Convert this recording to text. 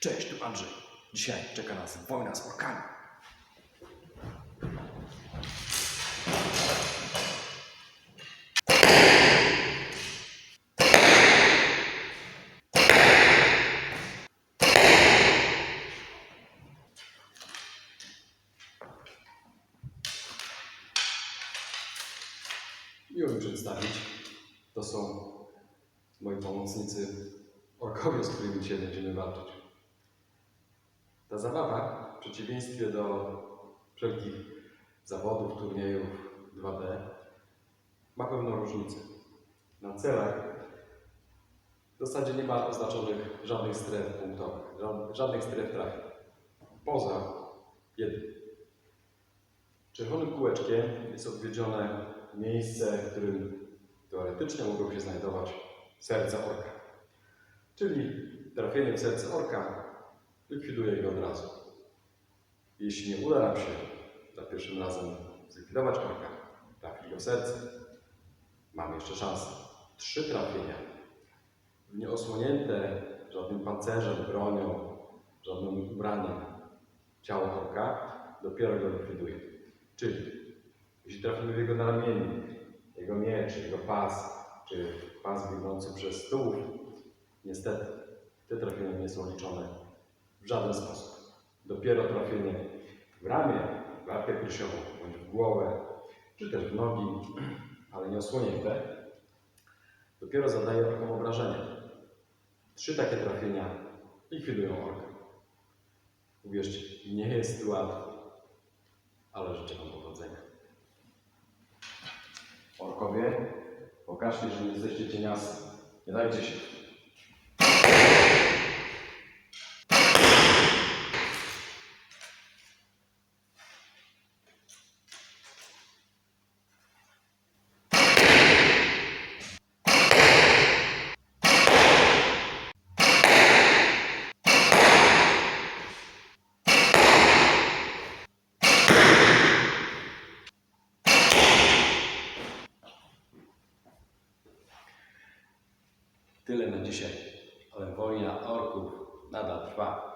Cześć, tu Andrzej. Dzisiaj czeka nas wojna z orkami. Miło mi przedstawić. To są moi pomocnicy orkowie, z którymi dzisiaj będziemy walczyć. Ta zabawa, w przeciwieństwie do wszelkich zawodów, turniejów 2D, ma pewną różnicę. Na celach w zasadzie nie ma oznaczonych żadnych stref punktowych, ża- żadnych stref trafień. Poza jednym. Czerwonym kółeczkiem jest odwiedzione miejsce, w którym teoretycznie mogą się znajdować serce orka. Czyli trafienie w serce orka likwiduje go od razu. Jeśli nie uda nam się za pierwszym razem zlikwidować orka, trafi go w serce, mamy jeszcze szansę. Trzy trafienia w nieosłonięte żadnym pancerzem, bronią, żadnym ubraniem ciało orka dopiero go likwiduje. Czyli jeśli trafimy w jego naramiennik, jego miecz, jego pas, czy pas biegnący przez stół, niestety te trafienia nie są liczone w żaden sposób. Dopiero trafienie w ramię, w klatkę piersiową, bądź w głowę, czy też w nogi, ale nie osłonięte, dopiero zadaje orkom obrażenia. Trzy takie trafienia likwidują orka. Uwierzcie, nie jest łatwo, ale życzę Wam powodzenia. Orkowie, pokażcie, że nie jesteście cieniasy. Nie dajcie się. Tyle na dzisiaj, wojna orków nadal trwa.